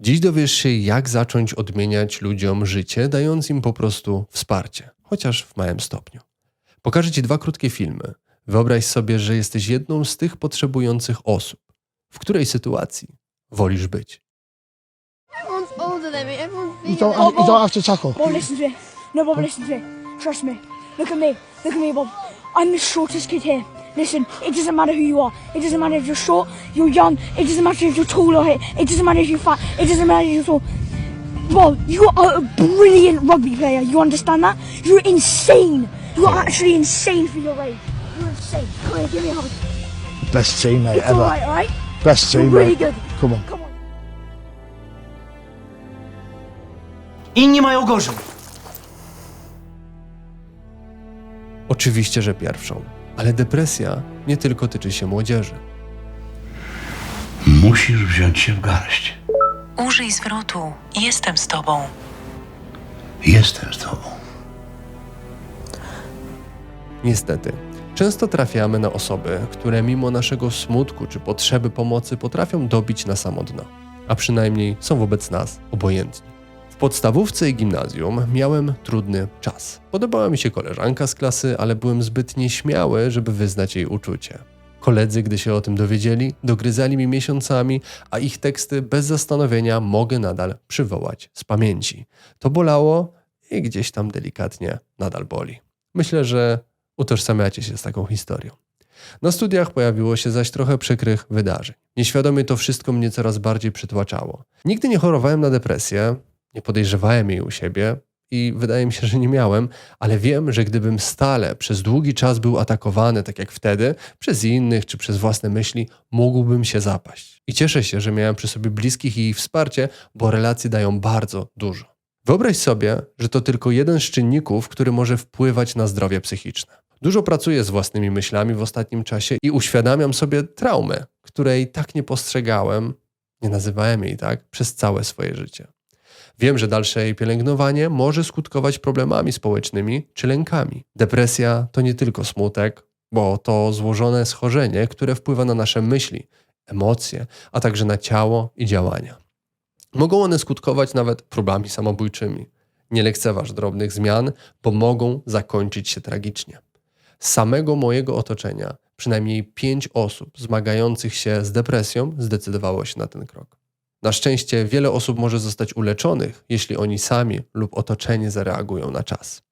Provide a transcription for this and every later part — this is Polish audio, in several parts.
Dziś dowiesz się, jak zacząć odmieniać ludziom życie, dając im po prostu wsparcie, chociaż w małym stopniu. Pokażę Ci dwa krótkie filmy. Wyobraź sobie, że jesteś jedną z tych potrzebujących osób. W której sytuacji wolisz być? Everyone's older than me. Everyone's You bigger don't, than have, you don't have to tackle. Bob, listen to me. No, Bob, listen to me. Trust me. Look at me. Look at me, Bob. I'm the shortest kid here. Listen, it doesn't matter who you are. It doesn't matter if you're short, you're young. It doesn't matter if you're tall or hit. It doesn't matter if you're fat. It doesn't matter if you're tall. Bob, you are a brilliant rugby player. You understand that? You're insane. You're actually insane for your age. You're insane. Come here, give me a hug. Best teammate It's ever. alright, alright? Best You're teammate. really good. Come on. Come on. Inni mają gorzej. Oczywiście, że pierwszą, ale depresja nie tylko tyczy się młodzieży. Musisz wziąć się w garść. Użyj zwrotu jestem z tobą. Jestem z tobą. Niestety, często trafiamy na osoby, które mimo naszego smutku czy potrzeby pomocy potrafią dobić na samo dno, a przynajmniej są wobec nas obojętni. Podstawówce i gimnazjum miałem trudny czas. Podobała mi się koleżanka z klasy, ale byłem zbyt nieśmiały, żeby wyznać jej uczucie. Koledzy, gdy się o tym dowiedzieli, dogryzali mi miesiącami, a ich teksty bez zastanowienia mogę nadal przywołać z pamięci. To bolało i gdzieś tam delikatnie nadal boli. Myślę, że utożsamiacie się z taką historią. Na studiach pojawiło się zaś trochę przykrych wydarzeń. Nieświadomie to wszystko mnie coraz bardziej przytłaczało. Nigdy nie chorowałem na depresję, nie podejrzewałem jej u siebie i wydaje mi się, że nie miałem, ale wiem, że gdybym stale przez długi czas był atakowany, tak jak wtedy, przez innych czy przez własne myśli, mógłbym się zapaść. I cieszę się, że miałem przy sobie bliskich i ich wsparcie, bo relacje dają bardzo dużo. Wyobraź sobie, że to tylko jeden z czynników, który może wpływać na zdrowie psychiczne. Dużo pracuję z własnymi myślami w ostatnim czasie i uświadamiam sobie traumę, której tak nie postrzegałem, nie nazywałem jej tak, przez całe swoje życie. Wiem, że dalsze jej pielęgnowanie może skutkować problemami społecznymi czy lękami. Depresja to nie tylko smutek, bo to złożone schorzenie, które wpływa na nasze myśli, emocje, a także na ciało i działania. Mogą one skutkować nawet próbami samobójczymi. Nie lekceważ drobnych zmian, bo mogą zakończyć się tragicznie. Z samego mojego otoczenia przynajmniej pięć osób zmagających się z depresją zdecydowało się na ten krok. Na szczęście wiele osób może zostać uleczonych, jeśli oni sami lub otoczenie zareagują na czas.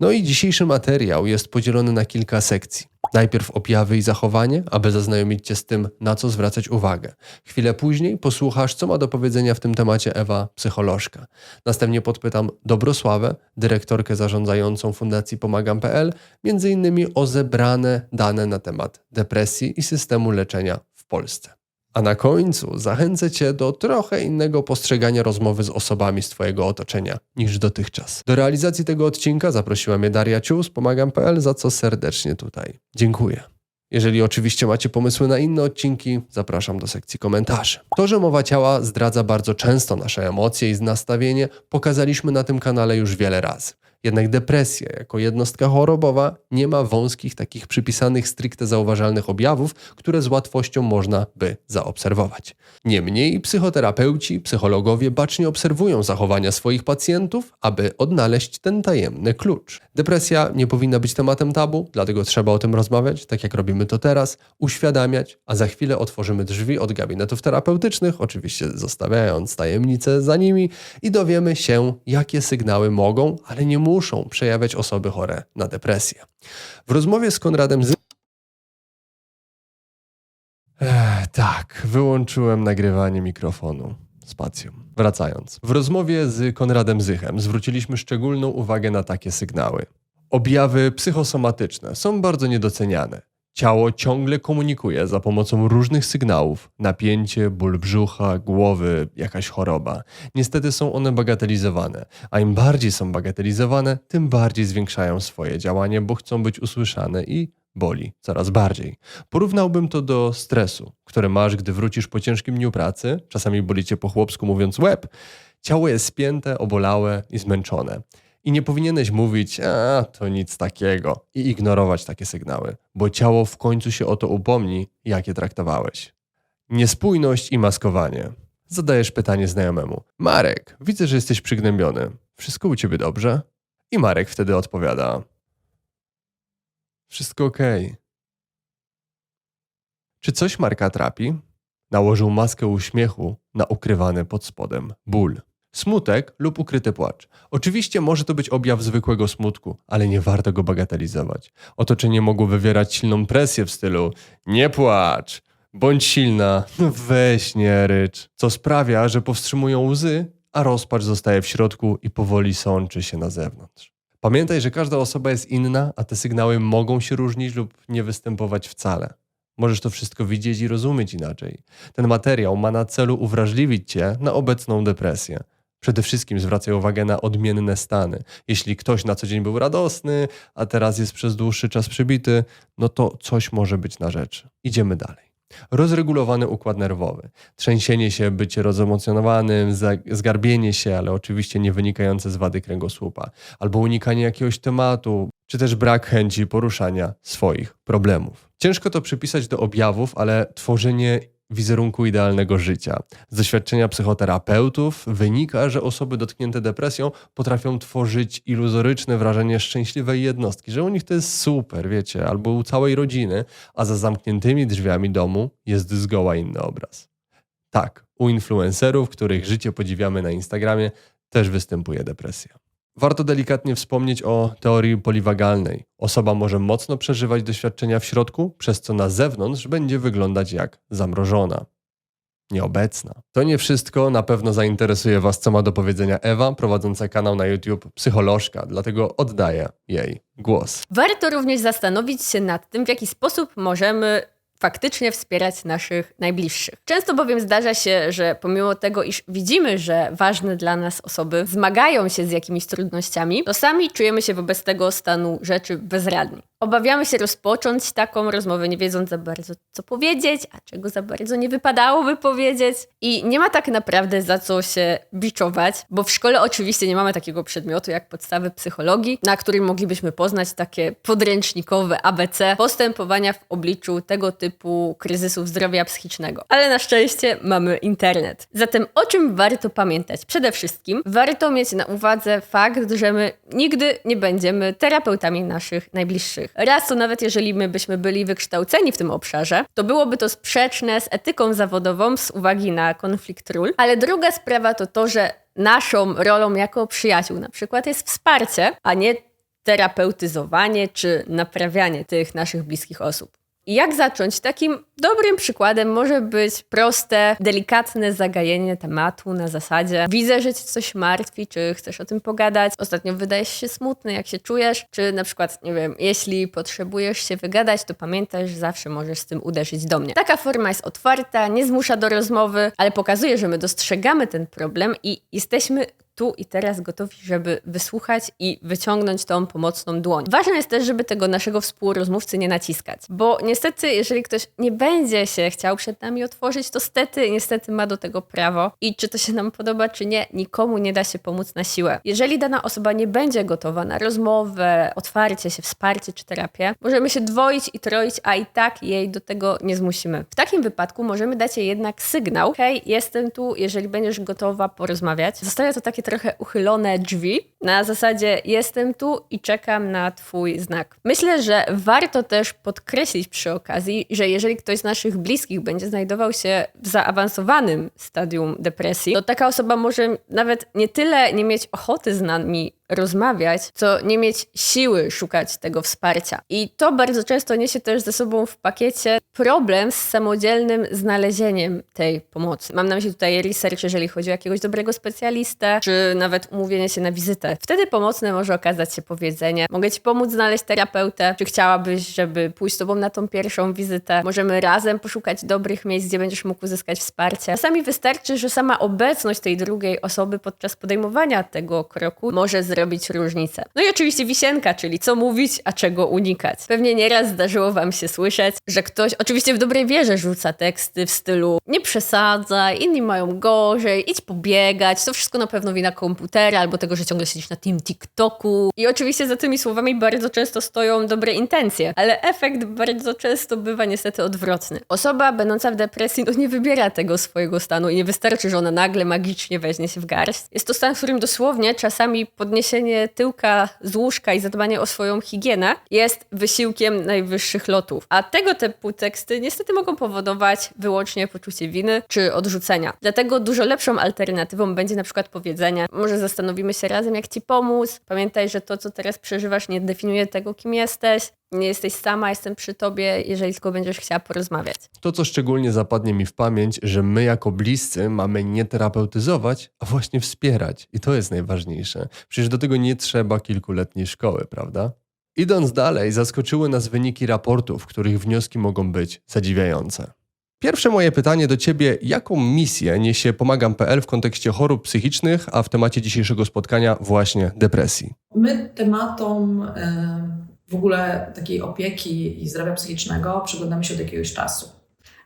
No i dzisiejszy materiał jest podzielony na kilka sekcji. Najpierw objawy i zachowanie, aby zaznajomić Cię z tym, na co zwracać uwagę. Chwilę później posłuchasz, co ma do powiedzenia w tym temacie Ewa, psycholożka. Następnie podpytam Dobrosławę, dyrektorkę zarządzającą Fundacji Pomagam.pl, między innymi o zebrane dane na temat depresji i systemu leczenia w Polsce. A na końcu zachęcę Cię do trochę innego postrzegania rozmowy z osobami z Twojego otoczenia niż dotychczas. Do realizacji tego odcinka zaprosiła mnie Daria Ciu z Pomagam.pl, za co serdecznie tutaj dziękuję. Jeżeli oczywiście macie pomysły na inne odcinki, zapraszam do sekcji komentarzy. To, że mowa ciała zdradza bardzo często nasze emocje i nastawienie, pokazaliśmy na tym kanale już wiele razy. Jednak depresja jako jednostka chorobowa nie ma wąskich, takich przypisanych stricte zauważalnych objawów, które z łatwością można by zaobserwować. Niemniej psychoterapeuci, psychologowie bacznie obserwują zachowania swoich pacjentów, aby odnaleźć ten tajemny klucz. Depresja nie powinna być tematem tabu, dlatego trzeba o tym rozmawiać, tak jak robimy to teraz, uświadamiać, a za chwilę otworzymy drzwi od gabinetów terapeutycznych, oczywiście zostawiając tajemnice za nimi i dowiemy się, jakie sygnały mogą, ale nie muszą przejawiać osoby chore na depresję. W rozmowie z Konradem Z... Ech, tak, wyłączyłem nagrywanie mikrofonu. Spacją. Wracając. W rozmowie z Konradem Zychem zwróciliśmy szczególną uwagę na takie sygnały. Objawy psychosomatyczne są bardzo niedoceniane. Ciało ciągle komunikuje za pomocą różnych sygnałów: napięcie, ból brzucha, głowy, jakaś choroba. Niestety są one bagatelizowane, a im bardziej są bagatelizowane, tym bardziej zwiększają swoje działanie, bo chcą być usłyszane i boli coraz bardziej. Porównałbym to do stresu, który masz, gdy wrócisz po ciężkim dniu pracy, czasami boli cię po chłopsku mówiąc łeb. Ciało jest spięte, obolałe i zmęczone. I nie powinieneś mówić, a to nic takiego, i ignorować takie sygnały, bo ciało w końcu się o to upomni, jak je traktowałeś. Niespójność i maskowanie. Zadajesz pytanie znajomemu. Marek, widzę, że jesteś przygnębiony. Wszystko u ciebie dobrze? I Marek wtedy odpowiada. Wszystko okej. Czy coś Marka trapi? Nałożył maskę uśmiechu na ukrywany pod spodem ból. Smutek lub ukryty płacz. Oczywiście może to być objaw zwykłego smutku, ale nie warto go bagatelizować. Otoczenie mogło wywierać silną presję w stylu nie płacz, bądź silna, weź nie rycz, co sprawia, że powstrzymują łzy, a rozpacz zostaje w środku i powoli sączy się na zewnątrz. Pamiętaj, że każda osoba jest inna, a te sygnały mogą się różnić lub nie występować wcale. Możesz to wszystko widzieć i rozumieć inaczej. Ten materiał ma na celu uwrażliwić Cię na obecną depresję. Przede wszystkim zwracaj uwagę na odmienne stany. Jeśli ktoś na co dzień był radosny, a teraz jest przez dłuższy czas przybity, no to coś może być na rzeczy. Idziemy dalej. Rozregulowany układ nerwowy, trzęsienie się, bycie rozemocjonowanym, zgarbienie się, ale oczywiście nie wynikające z wady kręgosłupa, albo unikanie jakiegoś tematu, czy też brak chęci poruszania swoich problemów. Ciężko to przypisać do objawów, ale tworzenie wizerunku idealnego życia. Z doświadczenia psychoterapeutów wynika, że osoby dotknięte depresją potrafią tworzyć iluzoryczne wrażenie szczęśliwej jednostki, że u nich to jest super, wiecie, albo u całej rodziny, a za zamkniętymi drzwiami domu jest zgoła inny obraz. Tak, u influencerów, których życie podziwiamy na Instagramie, też występuje depresja. Warto delikatnie wspomnieć o teorii poliwagalnej. Osoba może mocno przeżywać doświadczenia w środku, przez co na zewnątrz będzie wyglądać jak zamrożona. Nieobecna. To nie wszystko, na pewno zainteresuje Was, co ma do powiedzenia Ewa, prowadząca kanał na YouTube Psycholożka, dlatego oddaję jej głos. Warto również zastanowić się nad tym, w jaki sposób możemy faktycznie wspierać naszych najbliższych. Często bowiem zdarza się, że pomimo tego, iż widzimy, że ważne dla nas osoby zmagają się z jakimiś trudnościami, to sami czujemy się wobec tego stanu rzeczy bezradni. Obawiamy się rozpocząć taką rozmowę, nie wiedząc za bardzo, co powiedzieć, a czego za bardzo nie wypadałoby powiedzieć. I nie ma tak naprawdę za co się biczować, bo w szkole oczywiście nie mamy takiego przedmiotu jak podstawy psychologii, na którym moglibyśmy poznać takie podręcznikowe ABC postępowania w obliczu tego typu kryzysów zdrowia psychicznego. Ale na szczęście mamy internet. Zatem o czym warto pamiętać? Przede wszystkim warto mieć na uwadze fakt, że my nigdy nie będziemy terapeutami naszych najbliższych. Raz to nawet jeżeli my byśmy byli wykształceni w tym obszarze, to byłoby to sprzeczne z etyką zawodową z uwagi na konflikt ról. Ale druga sprawa to to, że naszą rolą jako przyjaciół na przykład jest wsparcie, a nie terapeutyzowanie czy naprawianie tych naszych bliskich osób. Jak zacząć? Takim dobrym przykładem może być proste, delikatne zagajenie tematu na zasadzie widzę, że cię coś martwi, czy chcesz o tym pogadać? Ostatnio wydajesz się smutny, jak się czujesz? Czy na przykład, nie wiem, jeśli potrzebujesz się wygadać, to pamiętaj, że zawsze możesz z tym uderzyć do mnie. Taka forma jest otwarta, nie zmusza do rozmowy, ale pokazuje, że my dostrzegamy ten problem i jesteśmy tu i teraz gotowi, żeby wysłuchać i wyciągnąć tą pomocną dłoń. Ważne jest też, żeby tego naszego współrozmówcy nie naciskać, bo niestety, jeżeli ktoś nie będzie się chciał przed nami otworzyć, to stety, niestety ma do tego prawo i czy to się nam podoba, czy nie, nikomu nie da się pomóc na siłę. Jeżeli dana osoba nie będzie gotowa na rozmowę, otwarcie się, wsparcie czy terapię, możemy się dwoić i troić, a i tak jej do tego nie zmusimy. W takim wypadku możemy dać jej jednak sygnał, hej, jestem tu, jeżeli będziesz gotowa porozmawiać. Zostaje to takie trochę uchylone drzwi, na zasadzie jestem tu i czekam na Twój znak. Myślę, że warto też podkreślić przy okazji, że jeżeli ktoś z naszych bliskich będzie znajdował się w zaawansowanym stadium depresji, to taka osoba może nawet nie tyle nie mieć ochoty z nami rozmawiać, co nie mieć siły szukać tego wsparcia. I to bardzo często niesie też ze sobą w pakiecie problem z samodzielnym znalezieniem tej pomocy. Mam na myśli tutaj research, jeżeli chodzi o jakiegoś dobrego specjalistę, czy nawet umówienie się na wizytę. Wtedy pomocne może okazać się powiedzenie: Mogę ci pomóc znaleźć terapeutę, czy chciałabyś, żeby pójść z tobą na tą pierwszą wizytę? Możemy razem poszukać dobrych miejsc, gdzie będziesz mógł uzyskać wsparcie. Czasami wystarczy, że sama obecność tej drugiej osoby podczas podejmowania tego kroku może zrobić różnicę. No i oczywiście wisienka, czyli co mówić, a czego unikać. Pewnie nieraz zdarzyło wam się słyszeć, że ktoś oczywiście w dobrej wierze rzuca teksty w stylu nie przesadzaj, inni mają gorzej, idź pobiegać, to wszystko na pewno wina komputera albo tego, że ciągle siedzisz na tym TikToku. I oczywiście za tymi słowami bardzo często stoją dobre intencje, ale efekt bardzo często bywa niestety odwrotny. Osoba będąca w depresji no nie wybiera tego swojego stanu i nie wystarczy, że ona nagle magicznie weźmie się w garść. Jest to stan, w którym dosłownie czasami podniesienie tyłka z łóżka i zadbanie o swoją higienę jest wysiłkiem najwyższych lotów. A tego typu teksty niestety mogą powodować wyłącznie poczucie winy czy odrzucenia. Dlatego dużo lepszą alternatywą będzie na przykład powiedzenie: Może zastanowimy się razem, jak ci pomóc. Pamiętaj, że to, co teraz przeżywasz, nie definiuje tego, kim jesteś. Nie jesteś sama, jestem przy tobie, jeżeli tylko będziesz chciała porozmawiać. To, co szczególnie zapadnie mi w pamięć, że my jako bliscy mamy nie terapeutyzować, a właśnie wspierać. I to jest najważniejsze. Przecież do tego nie trzeba kilkuletniej szkoły, prawda? Idąc dalej, zaskoczyły nas wyniki raportów, których wnioski mogą być zadziwiające. Pierwsze moje pytanie do Ciebie: jaką misję niesie Pomagam.pl w kontekście chorób psychicznych, a w temacie dzisiejszego spotkania właśnie depresji? My tematom w ogóle takiej opieki i zdrowia psychicznego przyglądamy się od jakiegoś czasu.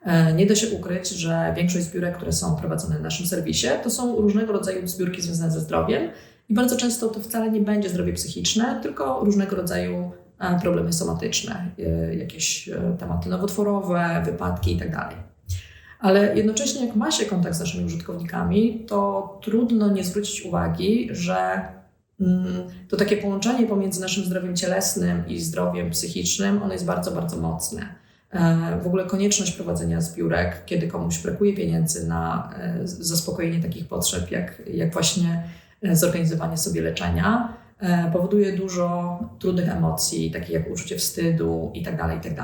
E, Nie da się ukryć, że większość zbiórek, które są prowadzone w naszym serwisie, to są różnego rodzaju zbiórki związane ze zdrowiem i bardzo często to wcale nie będzie zdrowie psychiczne, tylko różnego rodzaju e, problemy somatyczne, e, jakieś tematy nowotworowe, wypadki itd. Ale jednocześnie, jak ma się kontakt z naszymi użytkownikami, to trudno nie zwrócić uwagi, że to takie połączenie pomiędzy naszym zdrowiem cielesnym i zdrowiem psychicznym, ono jest bardzo, bardzo mocne. E, W ogóle konieczność prowadzenia zbiórek, kiedy komuś brakuje pieniędzy na e, zaspokojenie takich potrzeb, jak, jak właśnie e, zorganizowanie sobie leczenia, powoduje dużo trudnych emocji, takich jak uczucie wstydu itd. itd.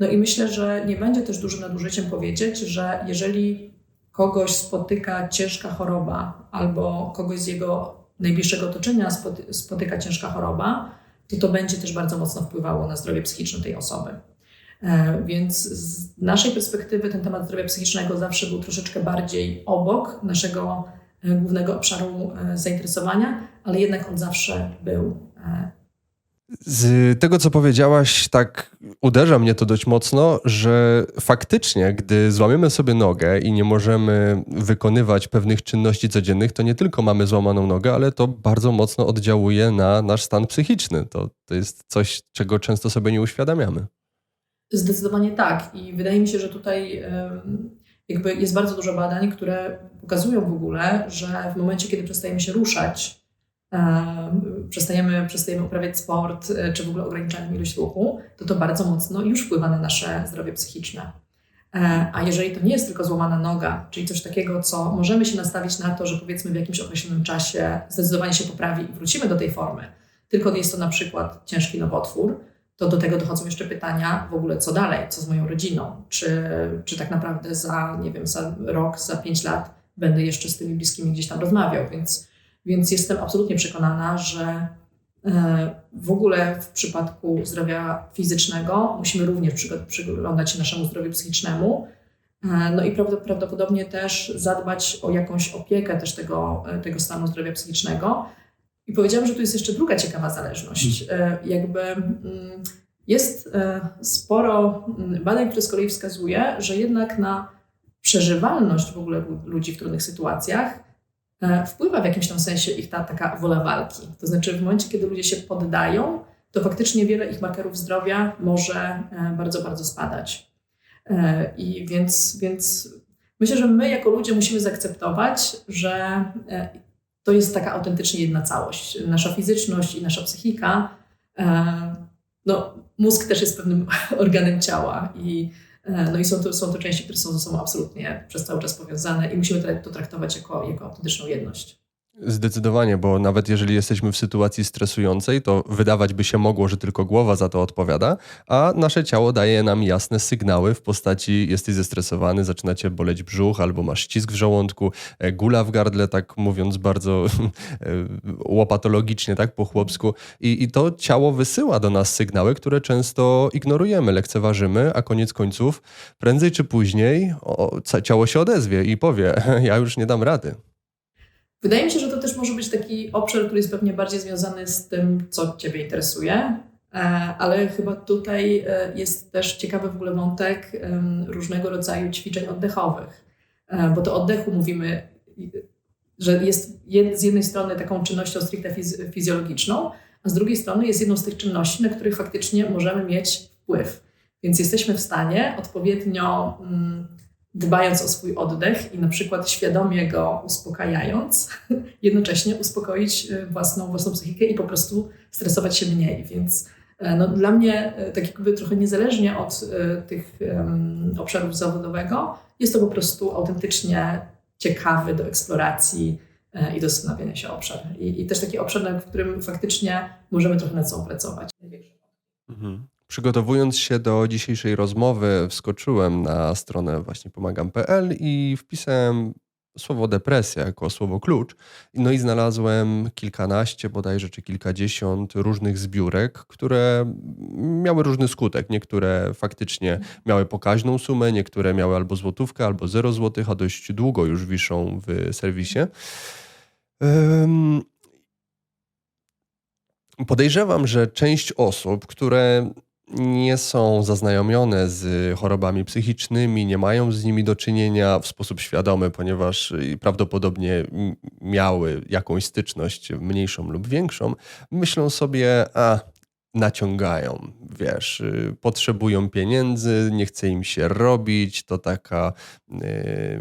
No i myślę, że nie będzie też dużym nadużyciem powiedzieć, że jeżeli kogoś spotyka ciężka choroba albo kogoś z jego najbliższego otoczenia spoty- spotyka ciężka choroba, to to będzie też bardzo mocno wpływało na zdrowie psychiczne tej osoby. E, Więc z naszej perspektywy ten temat zdrowia psychicznego zawsze był troszeczkę bardziej obok naszego e, głównego obszaru e, zainteresowania, ale jednak on zawsze był. Z tego, co powiedziałaś, tak uderza mnie to dość mocno, że faktycznie, gdy złamiemy sobie nogę i nie możemy wykonywać pewnych czynności codziennych, to nie tylko mamy złamaną nogę, ale to bardzo mocno oddziałuje na nasz stan psychiczny. To, to jest coś, czego często sobie nie uświadamiamy. Zdecydowanie tak. I wydaje mi się, że tutaj jakby jest bardzo dużo badań, które pokazują w ogóle, że w momencie, kiedy przestajemy się ruszać, przestajemy, przestajemy uprawiać sport, e, czy w ogóle ograniczamy ilość ruchu, to to bardzo mocno już wpływa na nasze zdrowie psychiczne. E, A jeżeli to nie jest tylko złamana noga, czyli coś takiego, co możemy się nastawić na to, że powiedzmy w jakimś określonym czasie zdecydowanie się poprawi i wrócimy do tej formy, tylko jest to na przykład ciężki nowotwór, to do tego dochodzą jeszcze pytania w ogóle, co dalej, co z moją rodziną, czy, czy tak naprawdę za, nie wiem, za rok, za pięć lat będę jeszcze z tymi bliskimi gdzieś tam rozmawiał, więc, więc jestem absolutnie przekonana, że e, w ogóle w przypadku zdrowia fizycznego musimy również przyglądać się naszemu zdrowiu psychicznemu, E, no i prawdopodobnie też zadbać o jakąś opiekę też tego, e, tego stanu zdrowia psychicznego, i powiedziałam, że tu jest jeszcze druga ciekawa zależność. Jakby mm, jest sporo mm, badań, które z kolei wskazuje, że jednak na przeżywalność w ogóle lu- ludzi w trudnych sytuacjach wpływa w jakimś tam sensie ich ta taka wola walki. To znaczy w momencie, kiedy ludzie się poddają, to faktycznie wiele ich markerów zdrowia może e, bardzo, bardzo spadać. E, I więc, więc myślę, że my jako ludzie musimy zaakceptować, że e, to jest taka autentycznie jedna całość. Nasza fizyczność i nasza psychika. E, no, mózg też jest pewnym organem ciała i, e, no i są, to, są to części, które są ze sobą absolutnie przez cały czas powiązane i musimy to- to traktować jako, jako autentyczną jedność. Zdecydowanie, bo nawet jeżeli jesteśmy w sytuacji stresującej, to wydawać by się mogło, że tylko głowa za to odpowiada, a nasze ciało daje nam jasne sygnały w postaci jesteś zestresowany, zaczyna cię boleć brzuch albo masz ścisk w żołądku, e, gula w gardle, tak mówiąc bardzo e, łopatologicznie, tak po chłopsku. I, I to ciało wysyła do nas sygnały, które często ignorujemy, lekceważymy, a koniec końców prędzej czy później o, ciało się odezwie i powie, ja już nie dam rady. Wydaje mi się, że to też może być taki obszar, który jest pewnie bardziej związany z tym, co Ciebie interesuje, e, ale chyba tutaj e, jest też ciekawy w ogóle wątek różnego rodzaju ćwiczeń oddechowych, E, bo to oddechu mówimy, że jest z jednej strony taką czynnością stricte fiz- fizjologiczną, a z drugiej strony jest jedną z tych czynności, na których faktycznie możemy mieć wpływ. Więc jesteśmy w stanie odpowiednio mm, dbając o swój oddech i na przykład świadomie go uspokajając, jednocześnie uspokoić y, własną, własną psychikę i po prostu stresować się mniej. Więc e, no, dla mnie, e, tak jakby trochę niezależnie od e, tych em, obszarów zawodowego, jest to po prostu autentycznie ciekawy do eksploracji e, i do zastanawiania się obszar. I, I też taki obszar, w którym faktycznie możemy trochę nad sobą pracować. Mhm. Przygotowując się do dzisiejszej rozmowy, wskoczyłem na stronę właśnie pomagam.pl i wpisałem słowo depresja jako słowo klucz. No i znalazłem kilkanaście bodajże czy kilkadziesiąt różnych zbiórek, które miały różny skutek. Niektóre faktycznie miały pokaźną sumę, niektóre miały albo złotówkę, albo 0 złotych, a dość długo już wiszą w serwisie. Podejrzewam, że część osób, które nie są zaznajomione z chorobami psychicznymi, nie mają z nimi do czynienia w sposób świadomy, ponieważ y, prawdopodobnie miały jakąś styczność mniejszą lub większą, myślą sobie, a naciągają, wiesz, y, potrzebują pieniędzy, nie chce im się robić, to taka y,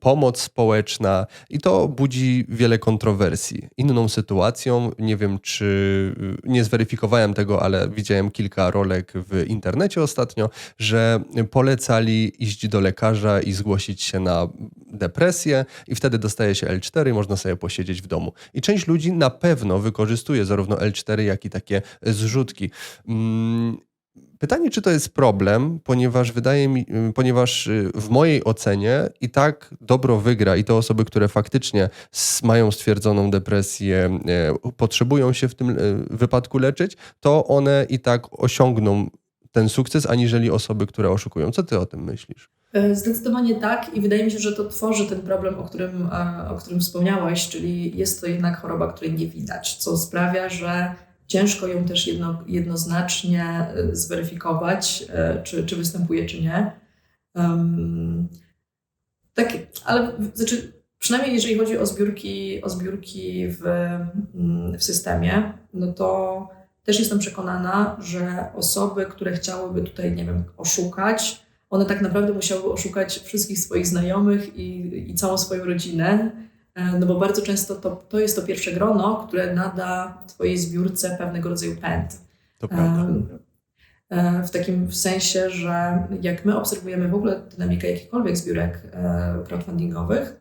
pomoc społeczna i to budzi wiele kontrowersji. Inną sytuacją, nie wiem czy, y, nie zweryfikowałem tego, ale widziałem kilka rolek w internecie ostatnio, że polecali iść do lekarza i zgłosić się na depresję i wtedy dostaje się L4 i można sobie posiedzieć w domu. I część ludzi na pewno wykorzystuje zarówno L4, jak i takie zrzutki. Mm, Pytanie, czy to jest problem, ponieważ wydaje mi, y, ponieważ y, w mojej ocenie i tak dobro wygra i te osoby, które faktycznie mają stwierdzoną depresję, e, potrzebują się w tym e, wypadku leczyć, to one i tak osiągną ten sukces, aniżeli osoby, które oszukują. Co ty o tym myślisz? E, Zdecydowanie tak i wydaje mi się, że to tworzy ten problem, o którym, e, o którym wspomniałeś, czyli jest to jednak choroba, której nie widać, co sprawia, że ciężko ją też jedno, jednoznacznie e, zweryfikować, czy, czy występuje, czy nie. Um, tak, ale znaczy, przynajmniej jeżeli chodzi o zbiórki, o zbiórki w, mm, w systemie, no to też jestem przekonana, że osoby, które chciałyby tutaj, nie wiem, oszukać, one tak naprawdę musiały oszukać wszystkich swoich znajomych i, i całą swoją rodzinę, e, no bo bardzo często to, to jest to pierwsze grono, które nada Twojej zbiórce pewnego rodzaju pęd. To prawda. E, W takim sensie, że jak my obserwujemy w ogóle dynamikę jakichkolwiek zbiórek e, crowdfundingowych,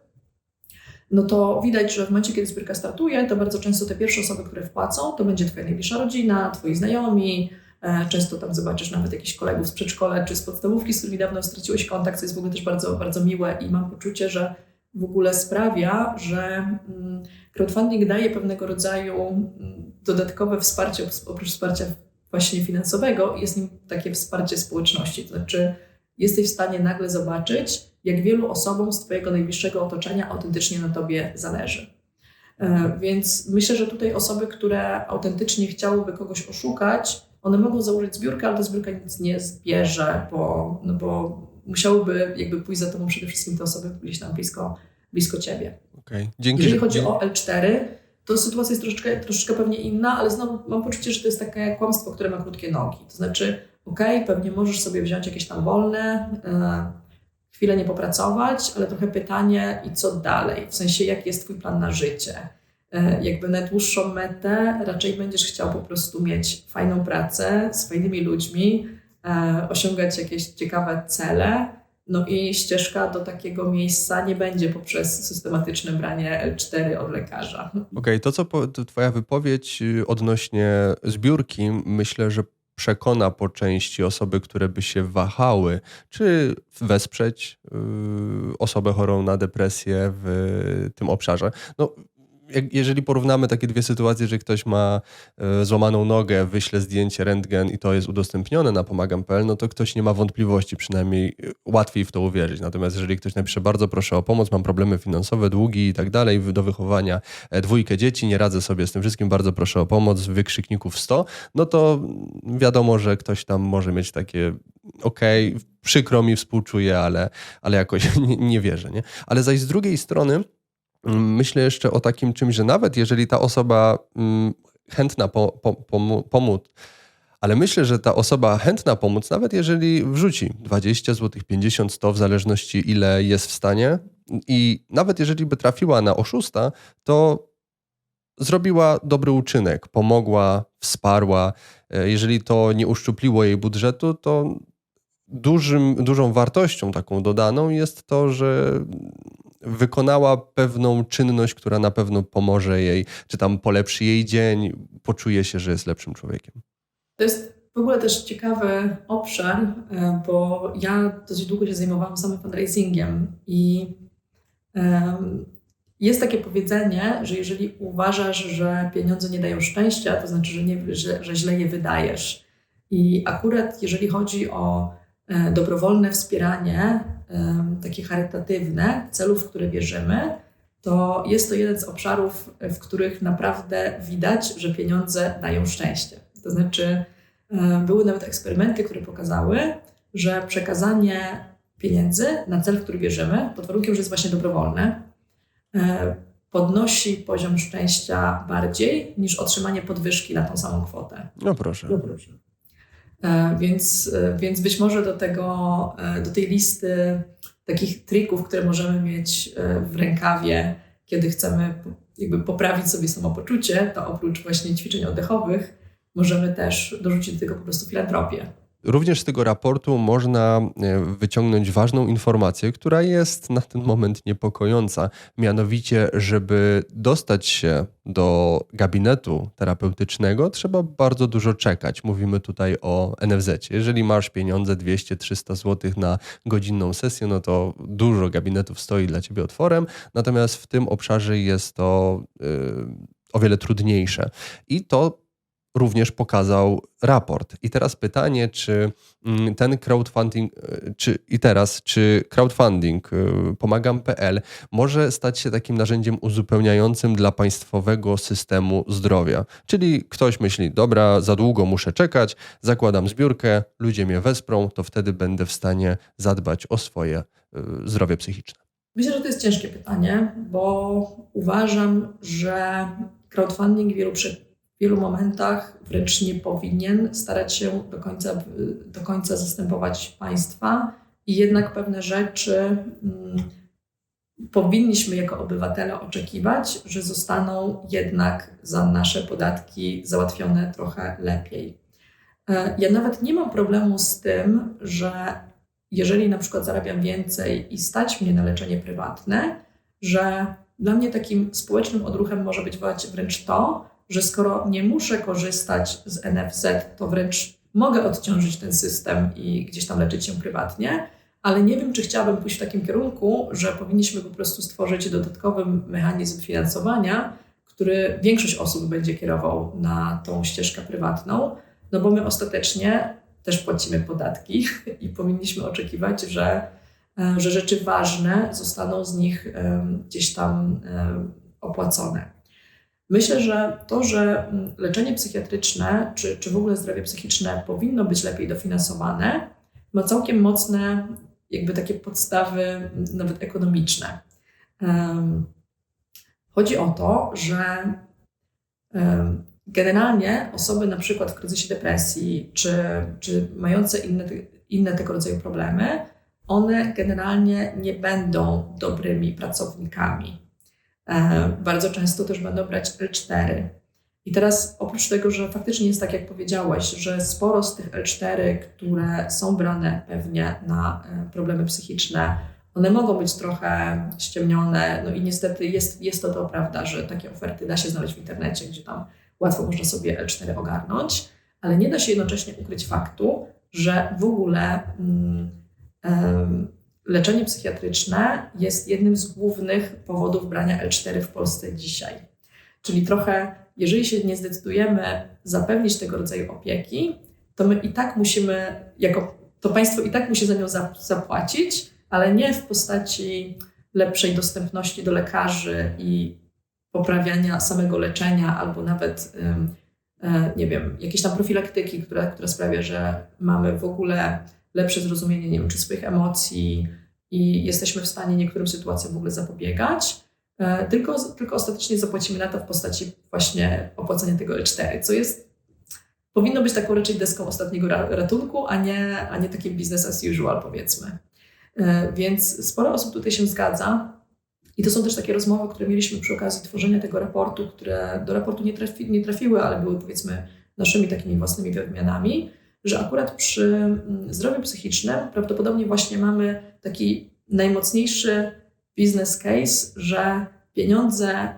no to widać, że w momencie, kiedy zbiórka startuje, to bardzo często te pierwsze osoby, które wpłacą, to będzie Twoja najbliższa rodzina, Twoi znajomi. E, Często tam zobaczysz nawet jakichś kolegów z przedszkola czy z podstawówki, z którymi dawno straciłeś kontakt, co jest w ogóle też bardzo, bardzo miłe i mam poczucie, że w ogóle sprawia, że mm, crowdfunding daje pewnego rodzaju mm, dodatkowe wsparcie, oprócz wsparcia właśnie finansowego, jest nim takie wsparcie społeczności. To znaczy, jesteś w stanie nagle zobaczyć, jak wielu osobom z Twojego najbliższego otoczenia autentycznie na Tobie zależy. E, Więc myślę, że tutaj osoby, które autentycznie chciałyby kogoś oszukać, one mogą założyć zbiórkę, ale ta zbiórka nic nie zbierze, bo, no bo musiałyby jakby pójść za Tobą przede wszystkim te osoby gdzieś tam blisko, blisko Ciebie. Okej, dzięki. Jeżeli że- chodzi o L4, to sytuacja jest troszeczkę, troszeczkę pewnie inna, ale znowu mam poczucie, że to jest takie kłamstwo, które ma krótkie nogi. To znaczy, okej, pewnie możesz sobie wziąć jakieś tam wolne, e, chwilę nie popracować, ale trochę pytanie i co dalej? W sensie, jaki jest Twój plan na życie? E, jakby na dłuższą metę raczej będziesz chciał po prostu mieć fajną pracę z fajnymi ludźmi, e, osiągać jakieś ciekawe cele, no i ścieżka do takiego miejsca nie będzie poprzez systematyczne branie L4 od lekarza. Okej, to co po, to twoja wypowiedź y, odnośnie zbiórki, myślę, że przekona po części osoby, które by się wahały, czy wesprzeć y, osobę chorą na depresję w tym obszarze. No, jeżeli porównamy takie dwie sytuacje, że ktoś ma e, złamaną nogę, wyśle zdjęcie, rentgen i to jest udostępnione na pomagam.pl, no to ktoś nie ma wątpliwości, przynajmniej e, łatwiej w to uwierzyć. Natomiast jeżeli ktoś napisze bardzo proszę o pomoc, mam problemy finansowe, długi i tak dalej, do wychowania e, dwójkę dzieci, nie radzę sobie z tym wszystkim, bardzo proszę o pomoc, wykrzykników 100, no to wiadomo, że ktoś tam może mieć takie okej, przykro mi, współczuję, ale, ale jakoś nie, nie wierzę. Nie? Ale zaś z drugiej strony mm, myślę jeszcze o takim czymś, że nawet jeżeli ta osoba mm, chętna po, po, pomóc, ale myślę, że ta osoba chętna pomóc, nawet jeżeli wrzuci 20 zł, 50, 100, w zależności ile jest w stanie, i nawet jeżeli by trafiła na oszusta, to zrobiła dobry uczynek, pomogła, wsparła. E, Jeżeli to nie uszczupliło jej budżetu, to dużym, dużą wartością taką dodaną jest to, że wykonała pewną czynność, która na pewno pomoże jej, czy tam polepszy jej dzień, poczuje się, że jest lepszym człowiekiem. To jest w ogóle też ciekawy obszar, e, bo ja dosyć długo się zajmowałam samym fundraisingiem i jest takie powiedzenie, że jeżeli uważasz, że pieniądze nie dają szczęścia, to znaczy, że, nie, że, że źle je wydajesz. I akurat jeżeli chodzi o e, dobrowolne wspieranie, takie charytatywne celów, w które wierzymy, to jest to jeden z obszarów, w których naprawdę widać, że pieniądze dają szczęście. To znaczy, były nawet eksperymenty, które pokazały, że przekazanie pieniędzy na cel, w który wierzymy, pod warunkiem, że jest właśnie dobrowolne, podnosi poziom szczęścia bardziej niż otrzymanie podwyżki na tą samą kwotę. No proszę. E, Więc, e, więc być może do, tego, e, do tej listy takich trików, które możemy mieć e, w rękawie, kiedy chcemy jakby poprawić sobie samopoczucie, to oprócz właśnie ćwiczeń oddechowych możemy też dorzucić do tego po prostu filantropię. Również z tego raportu można e, wyciągnąć ważną informację, która jest na ten moment niepokojąca. Mianowicie, żeby dostać się do gabinetu terapeutycznego, trzeba bardzo dużo czekać. Mówimy tutaj o NFZ. Jeżeli masz pieniądze 200-300 zł na godzinną sesję, no to dużo gabinetów stoi dla ciebie otworem. Natomiast w tym obszarze jest to y, o wiele trudniejsze. I to również pokazał raport. I teraz pytanie, czy mm, ten crowdfunding, y, czy i teraz, czy crowdfunding y, pomagam.pl może stać się takim narzędziem uzupełniającym dla państwowego systemu zdrowia. Czyli ktoś myśli, dobra, za długo muszę czekać, zakładam zbiórkę, ludzie mnie wesprą, to wtedy będę w stanie zadbać o swoje y, zdrowie psychiczne. Myślę, że to jest ciężkie pytanie, bo uważam, że crowdfunding w wielu, przy- w wielu momentach wręcz nie powinien starać się do końca, do końca zastępować państwa i jednak pewne rzeczy mm, powinniśmy jako obywatele oczekiwać, że zostaną jednak za nasze podatki załatwione trochę lepiej. E, Ja nawet nie mam problemu z tym, że jeżeli na przykład zarabiam więcej i stać mnie na leczenie prywatne, że dla mnie takim społecznym odruchem może być wręcz- wręcz to, że skoro nie muszę korzystać z NFZ, to wręcz mogę odciążyć ten system i gdzieś tam leczyć się prywatnie, ale nie wiem, czy chciałabym pójść w takim kierunku, że powinniśmy po prostu stworzyć dodatkowy mechanizm finansowania, który większość osób będzie kierował na tą ścieżkę prywatną, no bo my ostatecznie też płacimy podatki i powinniśmy oczekiwać, że, e, że rzeczy ważne zostaną z nich gdzieś tam opłacone. Myślę, że to, że mm, leczenie psychiatryczne czy, czy w ogóle zdrowie psychiczne powinno być lepiej dofinansowane, ma całkiem mocne, jakby takie podstawy, m, nawet ekonomiczne. Chodzi o to, że generalnie osoby na przykład w kryzysie depresji czy, czy mające inne, inne tego rodzaju problemy, one generalnie nie będą dobrymi pracownikami. E, bardzo często też będą brać L4. I teraz oprócz tego, że faktycznie jest tak, jak powiedziałeś, że sporo z tych L4, które są brane pewnie na e, problemy psychiczne, one mogą być trochę ściemnione, no i niestety jest, jest to to prawda, że takie oferty da się znaleźć w internecie, gdzie tam łatwo można sobie L4 ogarnąć, ale nie da się jednocześnie ukryć faktu, że w ogóle mm, leczenie psychiatryczne jest jednym z głównych powodów brania L4 w Polsce dzisiaj. Czyli trochę, jeżeli się nie zdecydujemy zapewnić tego rodzaju opieki, to my i tak musimy, jako to państwo i tak musi za nią za- zapłacić, ale nie w postaci lepszej dostępności do lekarzy i poprawiania samego leczenia, albo nawet, e, nie wiem, jakiejś tam profilaktyki, która, która sprawia, że mamy w ogóle lepsze zrozumienie, nie wiem, czy swoich emocji i jesteśmy w stanie niektórym sytuacjom w ogóle zapobiegać, e, tylko, tylko ostatecznie zapłacimy na to w postaci właśnie opłacenia tego L4, co jest powinno być taką raczej deską ostatniego ra- ratunku, a nie, a nie takim business as usual, powiedzmy. E, Więc sporo osób tutaj się zgadza. I to są też takie rozmowy, które mieliśmy przy okazji tworzenia tego raportu, które do raportu nie, trafi, nie trafiły, ale były powiedzmy naszymi takimi własnymi wymianami, że akurat przy mm, zdrowiu psychicznym prawdopodobnie właśnie mamy taki najmocniejszy business case, że pieniądze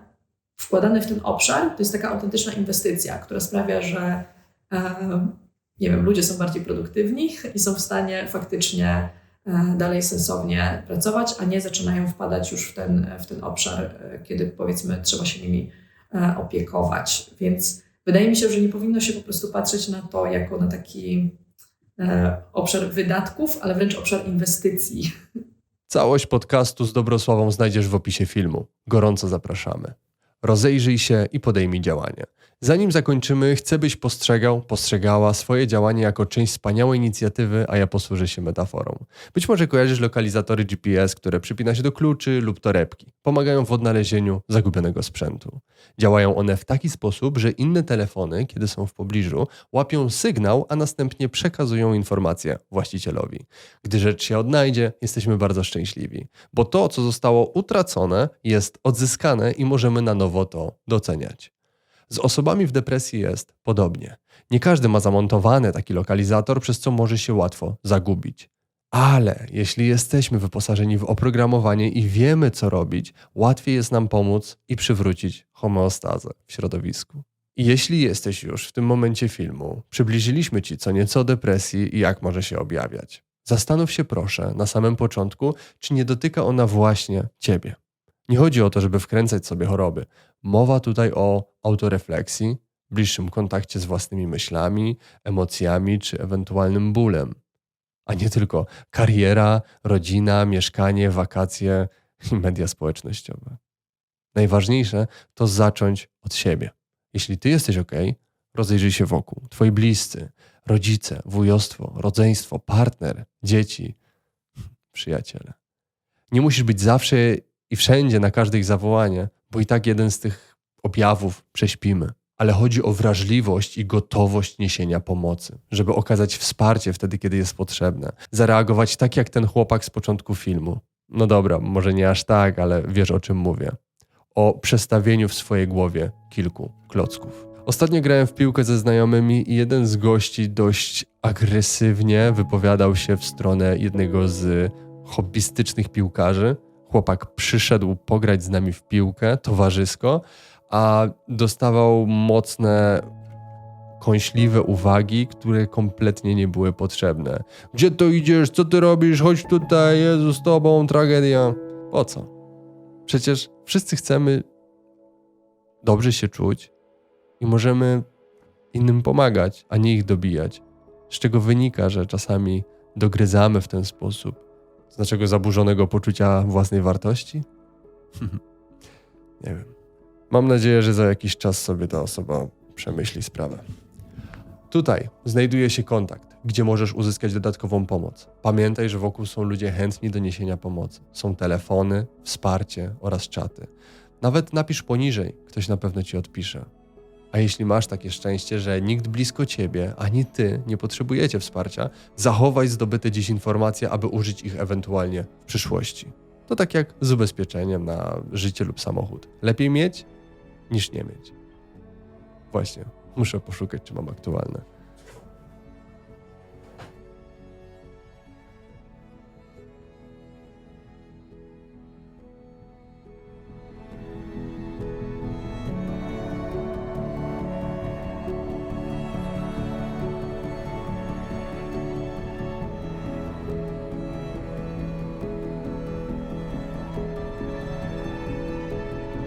wkładane w ten obszar to jest taka autentyczna inwestycja, która sprawia, że e, nie wiem, ludzie są bardziej produktywni i są w stanie faktycznie e, dalej sensownie pracować, a nie zaczynają wpadać już w ten, w ten obszar, e, kiedy powiedzmy trzeba się nimi opiekować. Więc wydaje mi się, że nie powinno się po prostu patrzeć na to jako na taki e, obszar wydatków, ale wręcz obszar inwestycji. Całość podcastu z Dobrosławą znajdziesz w opisie filmu. Gorąco zapraszamy. Rozejrzyj się i podejmij działanie. Zanim zakończymy, chcę byś postrzegał, postrzegała swoje działanie jako część wspaniałej inicjatywy, a ja posłużę się metaforą. Być może kojarzysz lokalizatory GPS, które przypina się do kluczy lub torebki. Pomagają w odnalezieniu zagubionego sprzętu. Działają one w taki sposób, że inne telefony, kiedy są w pobliżu, łapią sygnał, a następnie przekazują informację właścicielowi. Gdy rzecz się odnajdzie, jesteśmy bardzo szczęśliwi, bo to, co zostało utracone, jest odzyskane i możemy na nowo to doceniać. Z osobami w depresji jest podobnie. Nie każdy ma zamontowany taki lokalizator, przez co może się łatwo zagubić. Ale jeśli jesteśmy wyposażeni w oprogramowanie i wiemy, co robić, łatwiej jest nam pomóc i przywrócić homeostazę w środowisku. Jeśli jesteś już w tym momencie filmu, przybliżyliśmy Ci co nieco o depresji i jak może się objawiać. Zastanów się proszę na samym początku, czy nie dotyka ona właśnie Ciebie. Nie chodzi o to, żeby wkręcać sobie choroby. Mowa tutaj o autorefleksji, bliższym kontakcie z własnymi myślami, emocjami czy ewentualnym bólem. A nie tylko kariera, rodzina, mieszkanie, wakacje i media społecznościowe. Najważniejsze to zacząć od siebie. Jeśli ty jesteś ok, rozejrzyj się wokół. Twoi bliscy, rodzice, wujostwo, rodzeństwo, partner, dzieci, przyjaciele. Nie musisz być zawsze i wszędzie na każde ich zawołanie, bo i tak jeden z tych objawów prześpimy. Ale chodzi o wrażliwość i gotowość niesienia pomocy, żeby okazać wsparcie wtedy, kiedy jest potrzebne. Zareagować tak jak ten chłopak z początku filmu. No dobra, może nie aż tak, ale wiesz o czym mówię. O przestawieniu w swojej głowie kilku klocków. Ostatnio grałem w piłkę ze znajomymi i jeden z gości dość agresywnie wypowiadał się w stronę jednego z hobbystycznych piłkarzy. Chłopak przyszedł pograć z nami w piłkę towarzysko, a dostawał mocne, kąśliwe uwagi, które kompletnie nie były potrzebne. Gdzie to idziesz? Co ty robisz? Chodź tutaj, Jezu, z tobą, tragedia. Po co? Przecież wszyscy chcemy dobrze się czuć i możemy innym pomagać, a nie ich dobijać. Z czego wynika, że czasami dogryzamy w ten sposób. Z naszego zaburzonego poczucia własnej wartości? nie wiem. Mam nadzieję, że za jakiś czas sobie ta osoba przemyśli sprawę. Tutaj znajduje się kontakt, gdzie możesz uzyskać dodatkową pomoc. Pamiętaj, że wokół są ludzie chętni do niesienia pomocy. Są telefony, wsparcie oraz czaty. Nawet napisz poniżej, ktoś na pewno ci odpisze. A jeśli masz takie szczęście, że nikt blisko ciebie, ani ty nie potrzebujecie wsparcia, zachowaj zdobyte dziś informacje, aby użyć ich ewentualnie w przyszłości. To tak jak z ubezpieczeniem na życie lub samochód. Lepiej mieć niż nie mieć. Właśnie, muszę poszukać, czy mam aktualne.